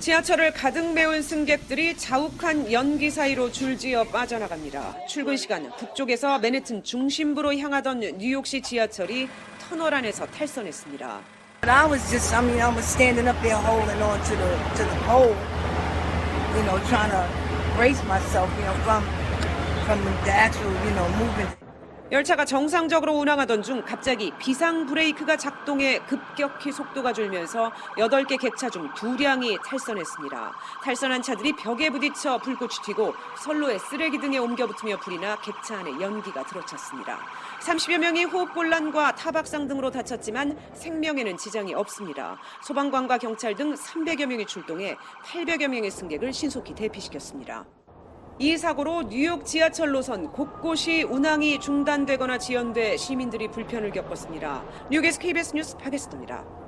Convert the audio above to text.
지하철을 가득 메운 승객들이 자욱한 연기 사이로 줄지어 빠져나갑니다. 출근 시간 북쪽에서 맨해튼 중심부로 향하던 뉴욕시 지하철이 터널 안에서 탈선했습니다. I was just, I mean, I was standing up there holding on to the to the pole, you know, trying to brace myself, you know, from from the actual, you know, movement. 열차가 정상적으로 운항하던 중 갑자기 비상 브레이크가 작동해 급격히 속도가 줄면서 8개 객차 중 두량이 탈선했습니다. 탈선한 차들이 벽에 부딪혀 불꽃이 튀고 선로에 쓰레기 등에 옮겨 붙으며 불이 나 객차 안에 연기가 들어찼습니다. 30여 명이 호흡곤란과 타박상 등으로 다쳤지만 생명에는 지장이 없습니다. 소방관과 경찰 등 300여 명이 출동해 800여 명의 승객을 신속히 대피시켰습니다. 이 사고로 뉴욕 지하철 노선 곳곳이 운항이 중단되거나 지연돼 시민들이 불편을 겪었습니다. 뉴욕에서 KBS 뉴스 박예스입니다.